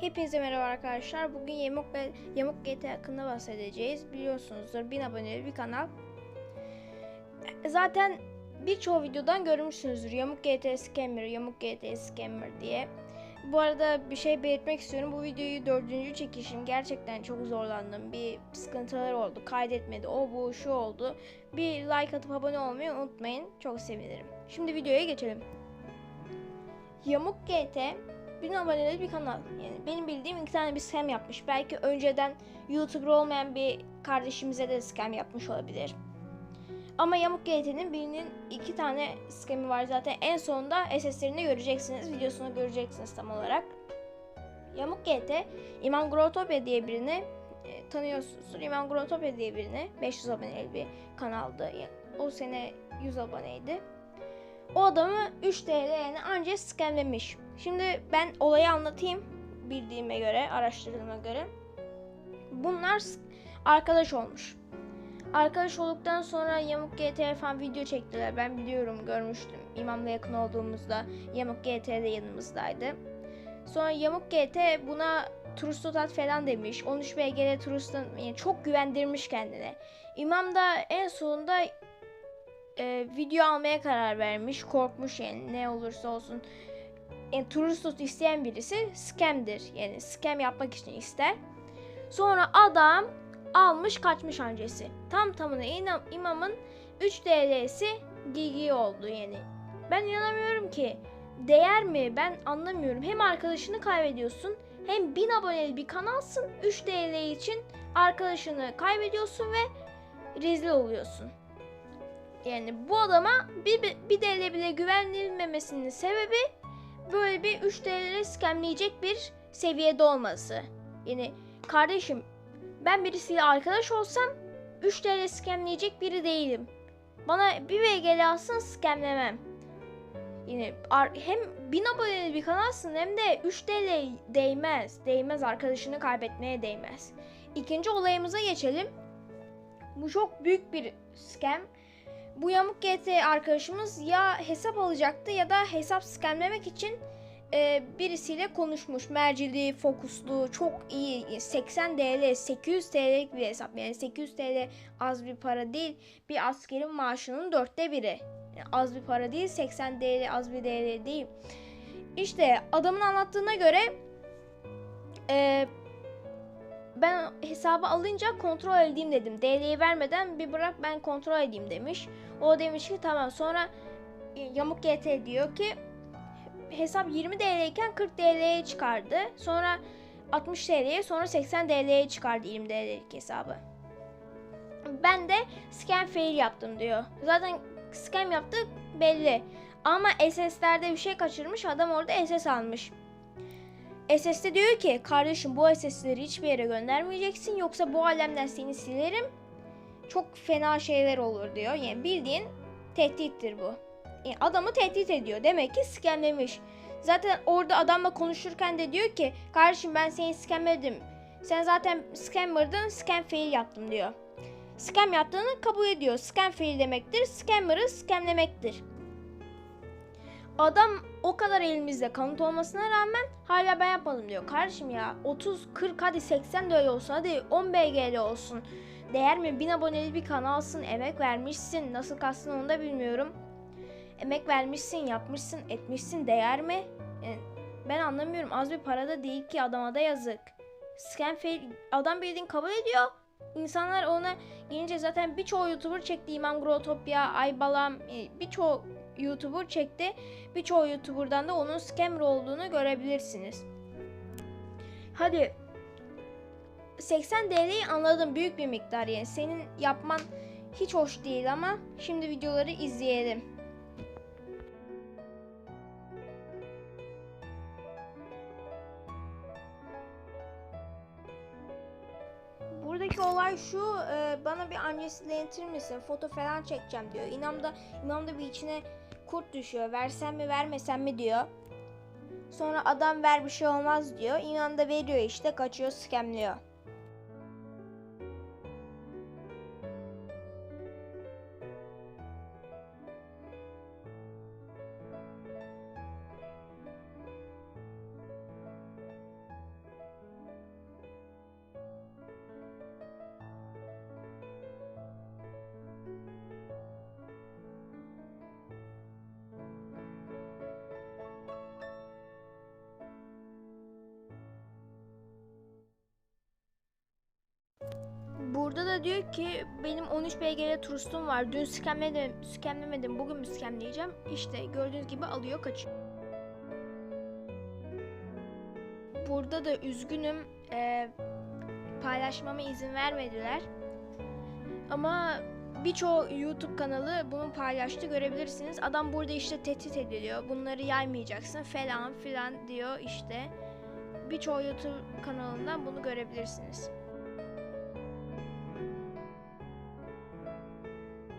Hepinize merhaba arkadaşlar. Bugün Yamuk ve Yamuk GT hakkında bahsedeceğiz. Biliyorsunuzdur 1000 aboneli bir kanal. Zaten birçoğu videodan görmüşsünüzdür. Yamuk GT Scammer, Yamuk GT Scammer diye. Bu arada bir şey belirtmek istiyorum. Bu videoyu dördüncü çekişim. Gerçekten çok zorlandım. Bir sıkıntılar oldu. Kaydetmedi. O bu şu oldu. Bir like atıp abone olmayı unutmayın. Çok sevinirim. Şimdi videoya geçelim. Yamuk GT 1000 aboneli bir kanal. Yani benim bildiğim iki tane bir scam yapmış. Belki önceden YouTuber olmayan bir kardeşimize de scam yapmış olabilir. Ama Yamuk GT'nin birinin iki tane scam'i var zaten. En sonunda SS'lerini göreceksiniz. Videosunu göreceksiniz tam olarak. Yamuk GT, İman Grotopya diye birini e, tanıyorsunuzdur. İman Grotopya diye birini 500 aboneli bir kanaldı. O sene 100 aboneydi. O adamı 3 TL yani anca scamlemiş. Şimdi ben olayı anlatayım bildiğime göre, araştırdığıma göre. Bunlar arkadaş olmuş. Arkadaş olduktan sonra Yamuk GT falan video çektiler. Ben biliyorum, görmüştüm. İmamla yakın olduğumuzda Yamuk GT de yanımızdaydı. Sonra Yamuk GT buna Trustotat falan demiş. 13 BGL Trustan yani çok güvendirmiş kendine. İmam da en sonunda e, video almaya karar vermiş. Korkmuş yani ne olursa olsun. Yani Trustot isteyen birisi scam'dir. Yani scam yapmak için ister. Sonra adam almış kaçmış ancesi. Tam tamına inam, imamın 3 TL'si gigi oldu yani. Ben inanamıyorum ki. Değer mi? Ben anlamıyorum. Hem arkadaşını kaybediyorsun hem 1000 aboneli bir kanalsın. 3 TL için arkadaşını kaybediyorsun ve rezil oluyorsun. Yani bu adama bir, bir TL bile güvenilmemesinin sebebi böyle bir 3 TL'leri scamleyecek bir seviyede olması. Yani kardeşim ben birisiyle arkadaş olsam 3 TL scamleyecek biri değilim. Bana bir VGL alsın scamlemem. Yine hem 1000 aboneli bir kanalsın hem de 3 TL değmez. Değmez arkadaşını kaybetmeye değmez. İkinci olayımıza geçelim. Bu çok büyük bir scam. Bu Yamuk GT arkadaşımız ya hesap alacaktı ya da hesap scamlemek için e, birisiyle konuşmuş. Mercili, fokuslu, çok iyi. 80 TL, 800 TL'lik bir hesap. Yani 800 TL az bir para değil. Bir askerin maaşının dörtte biri. Yani az bir para değil, 80 TL az bir TL değil. İşte adamın anlattığına göre e, ben hesabı alınca kontrol edeyim dedim. DL'yi vermeden bir bırak ben kontrol edeyim demiş. O demiş ki tamam sonra e, Yamuk GT diyor ki hesap 20 TL iken 40 TL'ye çıkardı. Sonra 60 TL'ye sonra 80 TL'ye çıkardı 20 TL'lik hesabı. Ben de scam fail yaptım diyor. Zaten scam yaptı belli. Ama SS'lerde bir şey kaçırmış adam orada SS almış. SS'de diyor ki kardeşim bu SS'leri hiçbir yere göndermeyeceksin yoksa bu alemden seni silerim. Çok fena şeyler olur diyor. Yani bildiğin tehdittir bu. Yani adamı tehdit ediyor. Demek ki scamlemiş. Zaten orada adamla konuşurken de diyor ki kardeşim ben seni scamledim. Sen zaten scammer'dın scam fail yaptım diyor. Scam yaptığını kabul ediyor. Scam fail demektir. Scammer'ı scamlemektir. Adam o kadar elimizde kanıt olmasına rağmen hala ben yapmadım diyor. Kardeşim ya 30, 40 hadi 80 de öyle olsun hadi 10 BGL olsun. Değer mi? 1000 aboneli bir kanalsın, emek vermişsin. Nasıl kastın onu da bilmiyorum. Emek vermişsin, yapmışsın, etmişsin. Değer mi? Yani ben anlamıyorum. Az bir para da değil ki adama da yazık. Scam fail, adam bildiğin kabul ediyor. İnsanlar ona gelince zaten birçoğu YouTuber çekti. İmam Grotopya, Aybalam, e, birçoğu YouTuber çekti. Birçoğu YouTuber'dan da onun scammer olduğunu görebilirsiniz. Hadi 80 TL'yi anladım büyük bir miktar yani senin yapman hiç hoş değil ama şimdi videoları izleyelim. Buradaki olay şu, e, bana bir annesiyle iletir misin? Foto falan çekeceğim diyor. İmam da, İmam da bir içine kurt düşüyor. Versem mi vermesem mi diyor. Sonra adam ver bir şey olmaz diyor. İmam da veriyor işte kaçıyor scamliyor. Burada da diyor ki benim 13 BG'li turustum var. Dün skemledim, skemlemedim. Bugün mü skemleyeceğim? İşte gördüğünüz gibi alıyor kaçıyor. Burada da üzgünüm. Ee, paylaşmama izin vermediler. Ama birçoğu YouTube kanalı bunu paylaştı görebilirsiniz. Adam burada işte tehdit ediliyor. Bunları yaymayacaksın falan filan diyor işte. Birçoğu YouTube kanalından bunu görebilirsiniz.